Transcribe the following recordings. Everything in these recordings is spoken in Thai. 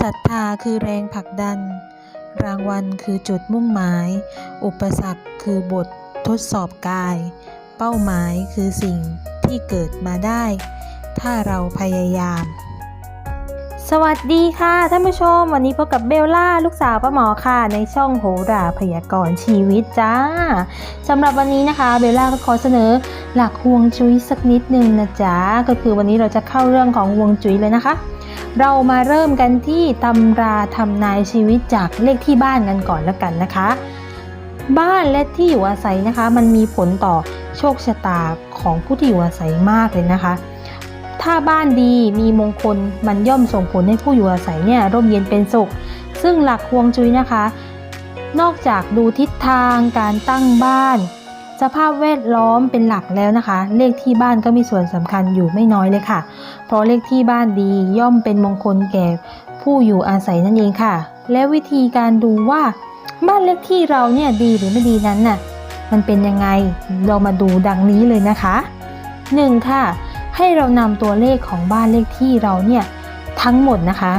ศรัทธาคือแรงผลักดัน รางวัลคือจุดมุ่งหมาย อุปสรรคคือบททดสอบกาย เป้าหมายคือสิ่งที่เกิดมาได้ ถ้าเราพยายาม สวัสดีค่ะท่านผู้ชม วันนี้พบกับเบลล่าลูกสาวป้าหมอค่ะ ในช่องโหราพยากรณ์ชีวิตจ้าสำหรับวันนี้นะคะ เบลล่าก็ขอเสนอหลักฮวงจุ้ยสักนิดนึงนะจ๊ะก็คือวันนี้เราจะเข้าเรื่องของฮวงจุ้ยเลยนะคะ เรามาเริ่มกันที่ตำราทำนายชีวิตจากเลขที่บ้านกันก่อนแล้วกันนะคะ บ้านและที่อยู่อาศัยนะคะ มันมีผลต่อโชคชะตาของผู้ที่อยู่อาศัยมากเลยนะคะ ถ้าบ้านดีมีมงคลมันย่อมส่งผลให้ผู้อยู่อาศัยเนี่ยร่มเย็นเป็นสุข ซึ่งหลักฮวงจุ้ยนะคะ นอกจากดูทิศทางการตั้งบ้าน สภาพแวดล้อมเป็นหลักแล้วนะคะ เลขที่บ้านก็มีส่วนสำคัญอยู่ไม่น้อยเลยค่ะ เพราะเลขที่บ้านดีย่อมเป็นมงคลแก่ผู้อยู่อาศัยนั่นเองค่ะ และวิธีการดูว่าบ้านเลขที่เราเนี่ยดีหรือไม่ดีนั้นน่ะมันเป็นยังไงเรามาดูดังนี้เลยนะคะ 1. ค่ะ ให้เรานำตัวเลขของบ้านเลขที่เราเนี่ยทั้งหมดนะคะ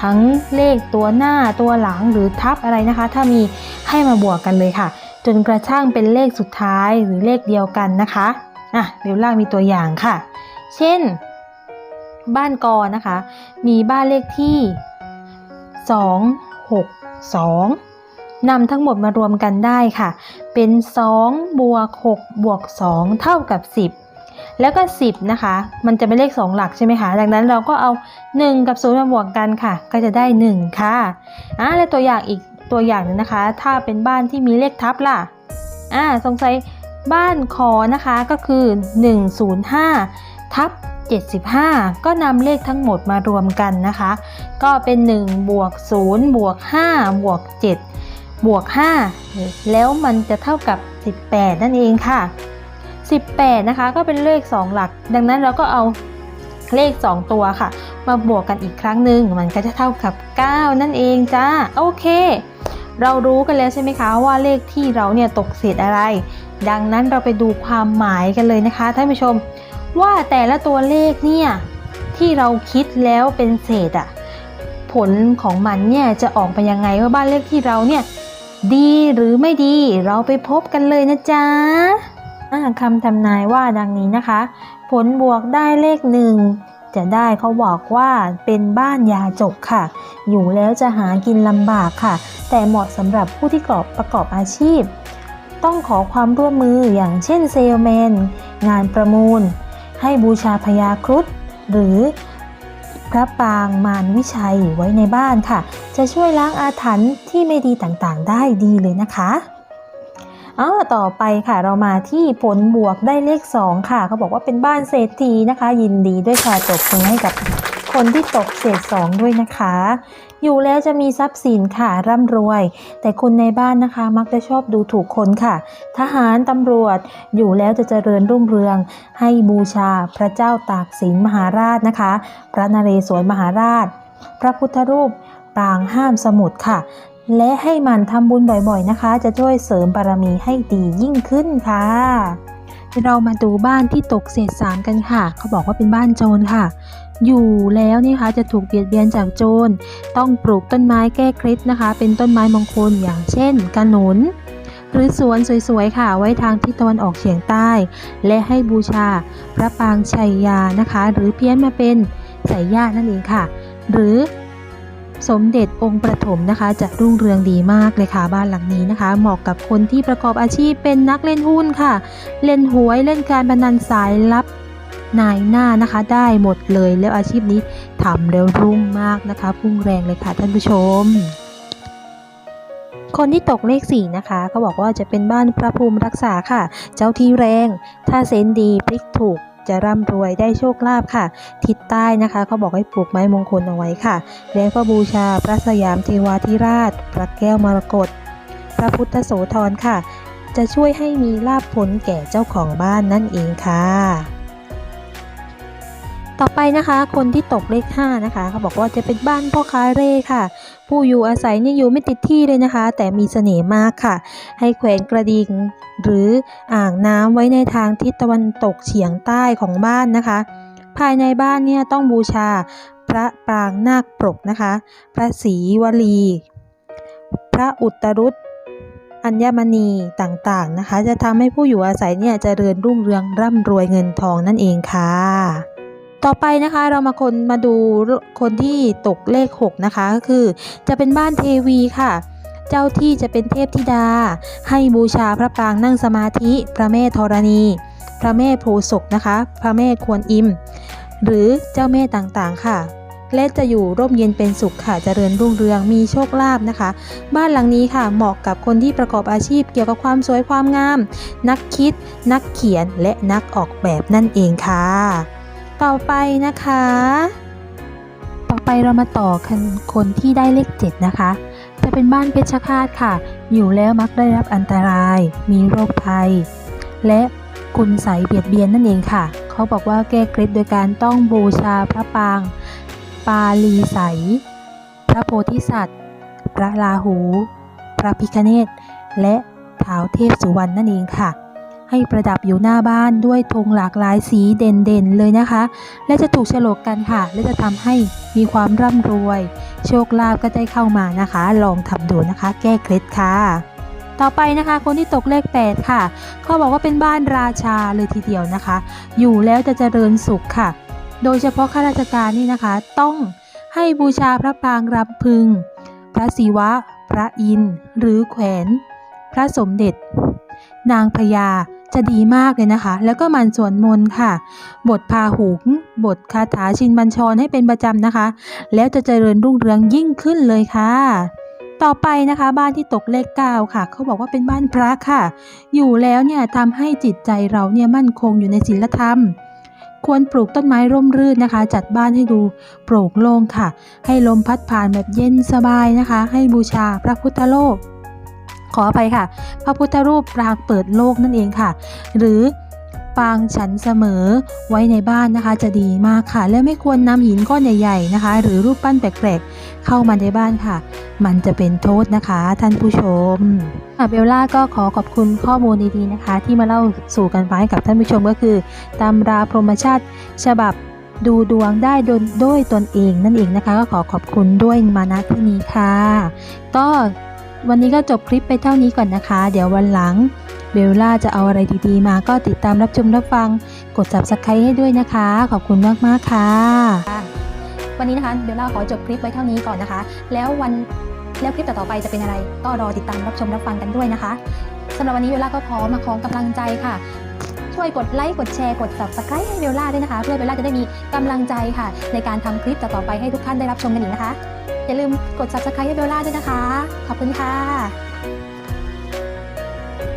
ทั้งเลขตัวหน้าตัวหลังหรือทับอะไรนะคะ ถ้ามีให้มาบวกกันเลยค่ะ จนกระทั่งเป็นเลขสุดท้ายหรือเลขเดียวกันนะคะอะเดี๋ยวล่างมีตัวอย่างค่ะ เช่น บ้านกอนะคะ มีบ้านเลขที่ 2 6 2นำทั้งหมดมารวมกันได้ค่ะ เป็น2บวก6บวก2เท่ากับ 10 แล้วก็ 10 นะคะ มันจะเป็นเลข 2 หลักใช่ไหมคะ ดังนั้นเราก็เอา 1 กับ 0 มาบวกกันค่ะ ก็จะได้ 1 ค่ะอ่าและตัวอย่างอีก ตัวอย่างหนึงนะคะ ถ้าเป็นบ้านที่มีเลขทับล่ะ อ่า สงสัยบ้านคอนะคะก็คือ 105 ทับ 75 ก็นำเลขทั้งหมดมารวมกันนะคะ ก็เป็น 1 บวก 0 บวก 5 บวก 7 บวก 5 แล้วมันจะเท่ากับ 18 นั่นเองค่ะ 18 นะคะ ก็เป็นเลข 2 หลัก ดังนั้นเราก็เอาเลข 2 ตัวค่ะ มาบวกกันอีกครั้งหนึ่งมันก็จะเท่ากับ 9 นั่นเองจ้า โอเค เรารู้กันแล้วใช่ไหมคะว่าเลขที่เราเนี่ยตกเศษอะไร ดังนั้นเราไปดูความหมายกันเลยนะคะท่านผู้ชม ว่าแต่ละตัวเลขเนี่ยที่เราคิดแล้วเป็นเศษอะผลของมันเนี่ยจะออกมายังไงว่าบ้านเลขที่เราเนี่ยดีหรือไม่ดีเราไปพบกันเลยนะจ๊ะคำทำนายว่าดังนี้นะคะ ผลบวกได้เลขหนึ่งจะได้เขาบอกว่าเป็นบ้านยาจกค่ะ อยู่แล้วจะหากินลำบากค่ะ แต่เหมาะสำหรับผู้ที่ประกอบประกอบอาชีพ ต้องขอความร่วมมืออย่างเช่นเซลแมน งานประมูล ให้บูชาพญาครุฑหรือพระปางมารวิชัยไว้ในบ้านค่ะ จะช่วยล้างอาถรรพ์ที่ไม่ดีต่างๆ ได้ดีเลยนะคะอ้าต่อไปค่ะเรามาที่ผลบวกได้เลข 2 ค่ะ เขาบอกว่าเป็นบ้านเศรษฐีนะคะ ยินดีด้วยค่ะตบมือให้กับ คนที่ตกเศษสองด้วยนะคะ อยู่แล้วจะมีทรัพย์สินค่ะร่ำรวย แต่คนในบ้านนะคะมักจะชอบดูถูกคนค่ะ ทหารตำรวจอยู่แล้วจะเจริญรุ่งเรือง ให้บูชาพระเจ้าตากสินมหาราชนะคะ พระนเรศวรมหาราช พระพุทธรูปปรางห้ามสมุทรค่ะ และให้มันทำบุญบ่อยๆนะคะ จะช่วยเสริมบารมีให้ดียิ่งขึ้นค่ะเรามาดูบ้านที่ตกเศษสารกันค่ะ เขาบอกว่าเป็นบ้านโจรค่ะ อยู่แล้วนี่คะจะถูกเบียดเบียนจากโจร ต้องปลูกต้นไม้แก้เคล็ดนะคะ เป็นต้นไม้มงคลอย่างเช่นกระหนุน หรือสวนสวยๆค่ะไว้ทางทิศตะวันออกเฉียงใต้ และให้บูชาพระปางชัยยานะคะ หรือเพี้ยนมาเป็นสายญาตินั่นเองค่ะ หรือสมเด็จองค์ประถมนะคะ จะรุ่งเรืองดีมากเลยค่ะบ้านหลังนี้นะคะ เหมาะกับคนที่ประกอบอาชีพเป็นนักเล่นหุ้นค่ะ เล่นหวยเล่นการพนันสายลับ นายหน้านะคะได้หมดเลยแล้วอาชีพนี้ทำแล้วรุ่งมากนะคะ พุ่งแรงเลยค่ะท่านผู้ชม คนที่ตกเลขสี่นะคะเขาบอกว่าจะเป็นบ้านพระภูมิรักษาค่ะ เจ้าที่แรง ถ้าเซนดีพลิกถูกจะร่ำรวยได้โชคลาภค่ะ ทิศใต้นะคะเขาบอกให้ปลูกไม้มงคลเอาไว้ค่ะ แล้วก็บูชาพระสยามเทวาธิราช พระแก้วมรกตพระพุทธโสธรค่ะ จะช่วยให้มีลาภผลแก่เจ้าของบ้านนั่นเองค่ะ ต่อไปนะคะ คนที่ตกเลข5นะคะ เขาบอกว่าจะเป็นบ้านพ่อค้าเร่ค่ะ ผู้อยู่อาศัยนี่อยู่ไม่ติดที่เลยนะคะ แต่มีเสน่ห์มากค่ะ ให้แขวนกระดิ่งหรืออ่างน้ำไว้ในทางทิศตะวันตกเฉียงใต้ของบ้านนะคะ ภายในบ้านเนี่ยต้องบูชาพระปรางนาคปรกนะคะ พระศรีวลี พระอุตรุตอัญมณีต่างๆนะคะ จะทำให้ผู้อยู่อาศัยเนี่ยจเจริญรุ่งเรืองร่ำรวยเงินทองนั่นเองค่ะ ต่อไปนะคะเรามาคนมาดูคนที่ตกเลข 6 นะคะก็คือ จะเป็นบ้านเทวีค่ะ เจ้าที่จะเป็นเทพธิดา ให้บูชาพระปรางนั่งสมาธิ พระแม่ธรณี พระแม่โพศกนะคะ พระแม่ควนอิม หรือเจ้าแม่ต่างๆค่ะและจะอยู่ร่มเย็นเป็นสุขค่ะ เจริญรุ่งเรือง มีโชคลาภนะคะ บ้านหลังนี้ค่ะ เหมาะกับคนที่ประกอบอาชีพเกี่ยวกับความสวยความงาม นักคิด นักเขียน และนักออกแบบนั่นเองค่ะ ต่อไปนะคะ ต่อไปเรามาต่อกันคนที่ได้เลข7นะคะ จะเป็นบ้านเพชฌฆาตค่ะ อยู่แล้วมักได้รับอันตราย มีโรคภัย และคุณใสเบียดเบียนนั่นเองค่ะ เขาบอกว่าแก้เคล็ดโดยการต้องบูชาพระปาง ปาลีใส พระโพธิสัตว์ พระราหู พระพิคเนตและเท้าเทพสุวรรณนั่นเองค่ะ ให้ประดับอยู่หน้าบ้านด้วยธงหลากหลายสีเด่นๆเลยนะคะ และจะถูกฉลกกันค่ะ และจะทำให้มีความร่ำรวย โชคลาภก็ได้เข้ามานะคะ ลองทำดูนะคะ แก้เคล็ดค่ะต่อไปนะคะ คนที่ตกเลข 8 ค่ะเขาบอกว่าเป็นบ้านราชาเลยทีเดียวนะคะ อยู่แล้วจะเจริญสุขค่ะ โดยเฉพาะข้าราชการนี่นะคะ ต้องให้บูชาพระปางรำพึง พระศิวะ พระอินทร์หรือแขวน พระสมเด็จ นางพญาจะดีมากเลยนะคะ แล้วก็มันสวดมนต์ค่ะ บทพาหุง บทคาถาชินบัญชรให้เป็นประจำนะคะ แล้วจะเจริญรุ่งเรืองยิ่งขึ้นเลยค่ะ ต่อไปนะคะ บ้านที่ตกเลขเก้าค่ะ เขาบอกว่าเป็นบ้านพระค่ะ อยู่แล้วเนี่ยทำให้จิตใจเราเนี่ยมั่นคงอยู่ในศีลธรรม ควรปลูกต้นไม้ร่มรื่นนะคะ จัดบ้านให้ดูโปร่งโล่งค่ะ ให้ลมพัดผ่านแบบเย็นสบายนะคะ ให้บูชาพระพุทธโลก ขออภัยค่ะ พระพุทธรูปปรางเปิดโลกนั่นเองค่ะ หรือปางฉันเสมอไว้ในบ้านนะคะ จะดีมากค่ะ และไม่ควรนำหินก้อนใหญ่ๆนะคะ หรือรูปปั้นแปลกๆ เข้ามาในบ้านค่ะ มันจะเป็นโทษนะคะ ท่านผู้ชมเบลล่าก็ขอขอบคุณข้อมูลดีๆนะคะ ที่มาเล่าสู่กันฟังให้กับท่านผู้ชมก็คือตำราพรหมชาติฉบับดูดวงได้โดยด้วยตนเองนั่นเองนะคะ ก็ขอขอบคุณด้วยมาณที่นี้ค่ะ ก็ วันนี้ก็จบคลิปไปเท่านี้ก่อนนะคะ เดี๋ยววันหลังเบลล่าจะเอาอะไรดีๆ มาก็ติดตามรับชมรับฟัง กด subscribe ให้ด้วยนะคะ ขอบคุณมากๆค่ะ วันนี้นะคะเบลล่าขอจบคลิปไว้เท่านี้ก่อนนะคะ แล้ววันแล้วคลิปต่อๆไปจะเป็นอะไร ก็รอติดตามรับชมรับฟังกันด้วยนะคะสำหรับวันนี้เบลล่าก็ขอมมาขอกำลังใจค่ะ ช่วยกดไลค์กดแชร์กด subscribe ให้เบลล่าด้วยนะคะ เพื่อเบลล่าจะได้มีกำลังใจค่ะ ในการทำคลิปต่อๆไปให้ทุกท่านได้รับชมกันอีกนะคะ อย่าลืมกด subscribe ให้เบลล่าด้วยนะคะ ขอบคุณค่ะ